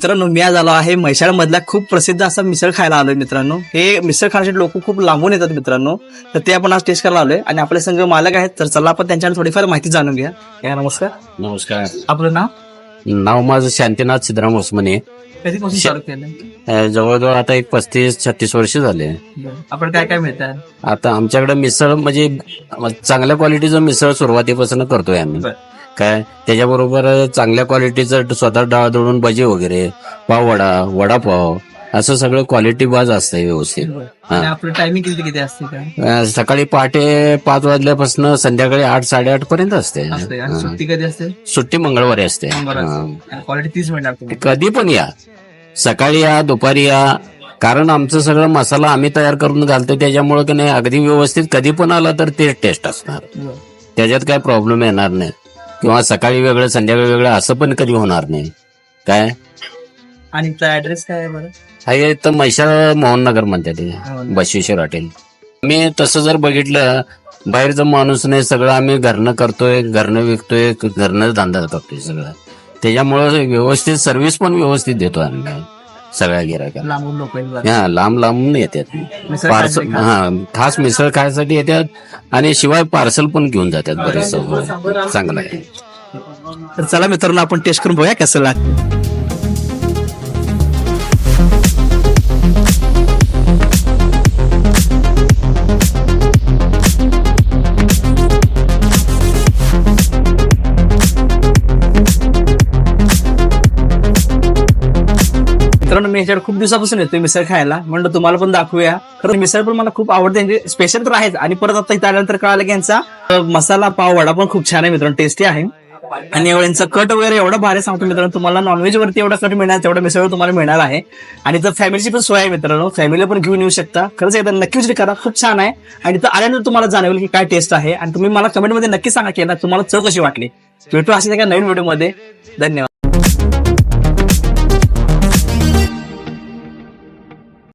मित्रांनो मी आज आलो आहे म्हैसाळ मधल्या खूप प्रसिद्ध असा मिसळ खायला आलोय मित्रांनो. हे मिसळ खाण्यासाठी लोक खूप लांबून येतात मित्रांनो. तर ते आपण आज टेस्ट करायला आलोय आणि आपले संघ मालक आहेत. तर चला आपण त्यांच्याकडे थोडीफार माहिती जाणून घ्या या नमस्कार. नमस्कार. आपलं नाव? नाव माझं शांतीनाथ सिद्धराम ओसमने कधीपासून चालू केलं अं, जवळजवळ आता एक पस्तीस छत्तीस वर्ष झाले. आपण काय काय मिळतात आता आमच्याकडे मिसळ म्हणजे चांगल्या क्वालिटीचं मिसळ सुरुवातीपासून करतोय आम्ही. बर. काय? त्याच्याबरोबर चांगल्या क्वालिटीचं स्वतः डाळ दळून भजी वगैरे पाववडा वडापाव असं सगळं क्वालिटी बाज असतंय व्यवस्थित. आपलं टायमिंग किती किती असते काय? सकाळी पहाटे पाच वाजल्यापासून संध्याकाळी आठ साडेआठ पर्यंत असते. असते. सुट्टी कधी असते? सुट्टी मंगळवारी असते. क्वालिटी तीच तुम्ही कधी पण या. सकाळी या दुपारी या. कारण आमचं सगळं मसाला आम्ही तयार करून घालतो त्याच्यामुळे की नाही अगदी व्यवस्थित कधी पण आला तर ते टेस्ट असणार. त्याच्यात काय प्रॉब्लेम येणार नाही. किंवा सकाळी वेगळं संध्याकाळी वेगळं असं पण कधी होणार नाही. काय? आणि ऍड्रेस काय आहे बरं? हे तर म्हैसाळ मोहननगर म्हणते ते हो. बसवेश्वर हॉटेल. मी तसं जर बघितलं बाहेरचं माणूस नाही सगळं आम्ही घरनं करतोय घरनं विकतोय घरनं धंदा करतोय सगळं. त्याच्यामुळं व्यवस्थित सर्व्हिस पण व्यवस्थित देतो आम्ही. सगळ्या गिरायकांना लांबून लोक हा लांब लांबून येतात. मिसळ पार्सल? हा खास मिसळ खायसाठी येतात आणि शिवाय पार्सल पण घेऊन जातात बरेच चांगलं आहे. तर चला मित्रांनो आपण टेस्ट करून बघूया कसं लागतं. मित्रांनो मी ह्याच्याकडे खूप दिवसापासून येतोय मिसळ खायला. म्हणलं तुम्हाला पण दाखवूया. खरं मिसळ पण मला खूप आवडते. म्हणजे स्पेशल तर आहेच. आणि परत आता इथं आल्यानंतर कळालं की यांचा मसाला पाव वडा पण खूप छान आहे मित्रांनो. टेस्टी आहे. आणि यांचा यांचं कट वगैरे एवढं भारी सांगतो मित्रांनो. तुम्हाला नॉनव्हेज वरती एवढा कट मिळणार तेवढा मिसळ तुम्हाला मिळणार आहे. आणि तर फॅमिलीची पण सोय आहे मित्रांनो. फॅमिली पण घेऊन येऊ शकता. खरंच एकदा नक्की विजिट करा. खूप छान आहे. आणि तर आल्यानंतर तुम्हाला जाणवेल की काय टेस्ट आहे. आणि तुम्ही मला कमेंटमध्ये नक्की सांगा की ना तुम्हाला चव कशी वाटली. भेटू अशा नवीन व्हिडिओमध्ये धन्यवाद.